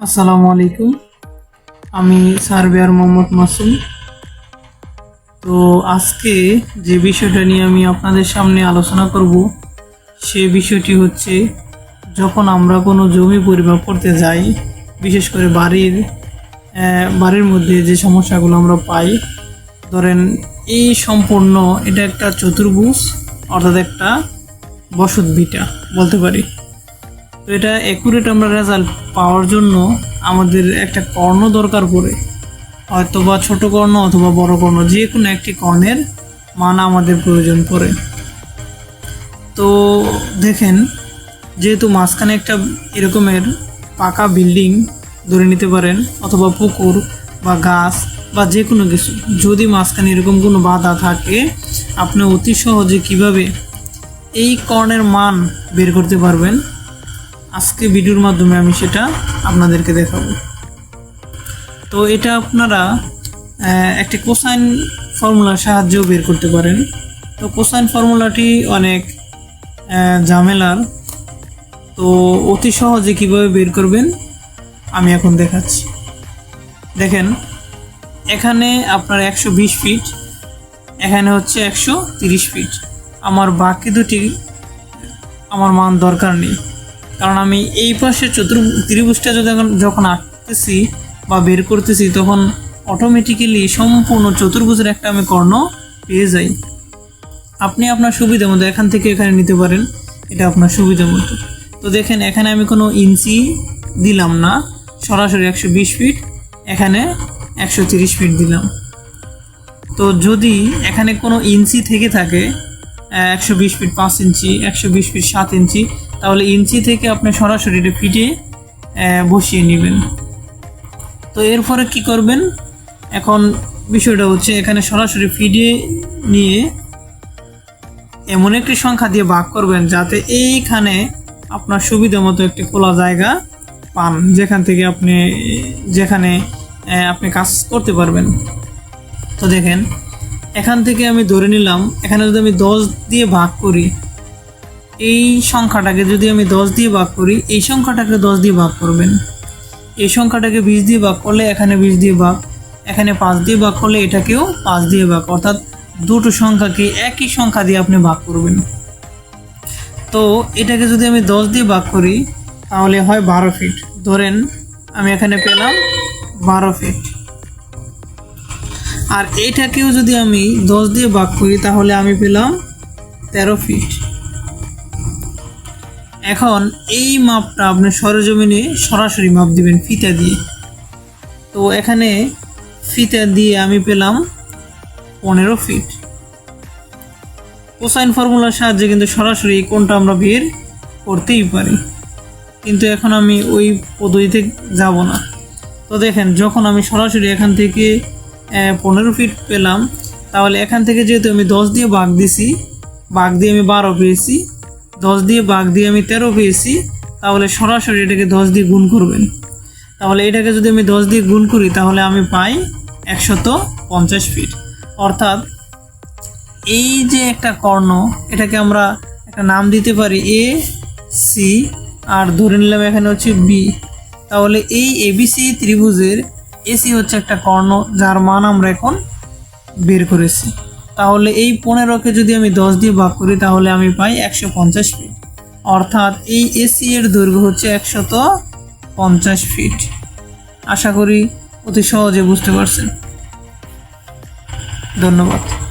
আসসালামু আলাইকুম। আমি সার্ভেয়ার মোহাম্মদ মাসুম। তো আজকে যে বিষয়টা নিয়ে আমি আপনাদের সামনে আলোচনা করব, সে বিষয়টি হচ্ছে, যখন আমরা কোনো জমি পরিমাপ করতে যাই, বিশেষ করে বাড়ির বাড়ির মধ্যে যে সমস্যাগুলো আমরা পাই, ধরেন এই সম্পূর্ণ, এটা একটা চতুর্ভুজ, অর্থাৎ একটা বসত ভিটা, বলতে পারি। তো এটা অ্যাকুরেট আমরা রেজাল্ট পাওয়ার জন্য আমাদের একটা কর্ণ দরকার পড়ে। হয়তো বা ছোট কর্ণ অথবা বড় কর্ণ যে কোনো একটি কর্ণের মান আমাদের প্রয়োজন পড়ে। তো দেখেন, যেহেতু মাঝখানে একটা এরকমের পাকা বিল্ডিং ধরে নিতে পারেন, অথবা পুকুর বা গাছ বা যে কোনো কিছু, যদি মাঝখানে এরকম কোনো বাধা থাকে, আপনি অতি সহজে কীভাবে এই কর্ণের মান বের করতে পারবেন? আজকে ভিডিওর মাধ্যমে আমি সেটা আপনাদেরকে দেখাবো। তো এটা আপনারা একটি কোসাইন ফর্মুলার সাহায্যেও বের করতে পারেন। তো কোসাইন ফর্মুলাটি অনেক ঝামেলার। তো অতি সহজে কীভাবে বের করবেন, আমি এখন দেখাচ্ছি। দেখেন, এখানে আপনার একশো বিশ ফিট, এখানে হচ্ছে একশো তিরিশ ফিট। আমার বাকি দুটি, আমার মান দরকার নেই। কারণ আমি এই পাশে চতুর ত্রিভুজটা যখন যখন আঁকতেছি বা বের করতেছি, তখন অটোমেটিক্যালি সম্পূর্ণ চতুর্ভুজের একটা আমি কর্ণ পেয়ে যাই। আপনি আপনার সুবিধা মতো এখান থেকে এখানে নিতে পারেন, এটা আপনার সুবিধা মতো। তো দেখেন, এখানে আমি কোনো ইঞ্চি দিলাম না, সরাসরি একশো বিশ ফিট, এখানে একশো তিরিশ ফিট দিলাম। তো যদি এখানে কোনো ইঞ্চি থেকে থাকে একশো বিশ ফিট পাঁচ ইঞ্চি, একশো বিশ ফিট সাত ইঞ্চি তাহলে ইঞ্চি থেকে আপনি সরাসরি এটা ফিটে বসিয়ে নেবেন। তো এরপরে কি করবেন? এখন বিষয়টা হচ্ছে এখানে সরাসরি ফিডে নিয়ে এমন একটি সংখ্যা দিয়ে ভাগ করবেন যাতে এইখানে আপনার সুবিধা মতো একটি খোলা জায়গা পান, যেখান থেকে আপনি, যেখানে আপনি কাজ করতে পারবেন। তো দেখেন, এখান থেকে আমি ধরে নিলাম, এখানে যদি আমি দশ দিয়ে ভাগ করি এই সংখ্যাটাকে যদি আমি দশ দিয়ে ভাগ করি, এই সংখ্যাটাকে দশ দিয়ে ভাগ করবেন। এই সংখ্যাটাকে বিশ দিয়ে ভাগ করলে এখানে বিশ দিয়ে ভাগ, এখানে পাঁচ দিয়ে ভাগ করলে এটাকেও পাঁচ দিয়ে ভাগ। অর্থাৎ দুটো সংখ্যাকে একই সংখ্যা দিয়ে আপনি ভাগ করবেন। তো এটাকে যদি আমি দশ দিয়ে ভাগ করি, তাহলে হয় বারো ফিট ধরেন আমি এখানে পেলাম বারো ফিট আর এটাকেও যদি আমি দশ দিয়ে ভাগ করি, তাহলে আমি পেলাম তেরো ফিট এখন এই মাপটা আপনি সরজমিনে সরাসরি মাপ দিবেন ফিতা দিয়ে। তো এখানে ফিতা দিয়ে আমি পেলাম পনেরো ফিট। কোসাইন ফর্মুলার সাহায্যে কিন্তু সরাসরি এই কোণটা আমরা বের করতেই পারি। কিন্তু এখন আমি ওই পদ্ধতিতে যাব না। তো দেখেন, যখন আমি সরাসরি এখান থেকে পনেরো ফিট পেলাম, তাহলে এখান থেকে যেহেতু আমি দশ দিয়ে বাঘ দিছি বাঘ দিয়ে আমি বারো পেয়েছি দশ দিয়ে বাঘ দিয়ে আমি তেরো পেয়েছি, তাহলে সরাসরি এটাকে দশ দিয়ে গুণ করবেন। তাহলে এটাকে যদি আমি দশ দিয়ে গুণ করি, তাহলে আমি পাই একশত পঞ্চাশ ফিট অর্থাৎ এই যে একটা কর্ণ, এটাকে আমরা একটা নাম দিতে পারি এ সি আর ধরে নিলাম এখানে হচ্ছে বি তাহলে এই এবিসি ত্রিভুজের এসি হচ্ছে একটা কর্ণ, যার মান আমরা এখন বের করেছি। তাহলে এই পনেরোকে যদি আমি দশ দিয়ে ভাগ করি, তাহলে আমি পাই একশো পঞ্চাশ ফিট অর্থাৎ এই এসি এর দৈর্ঘ্য হচ্ছে একশত পঞ্চাশ ফিট আশা করি অতি সহজে বুঝতে পারছেন। ধন্যবাদ।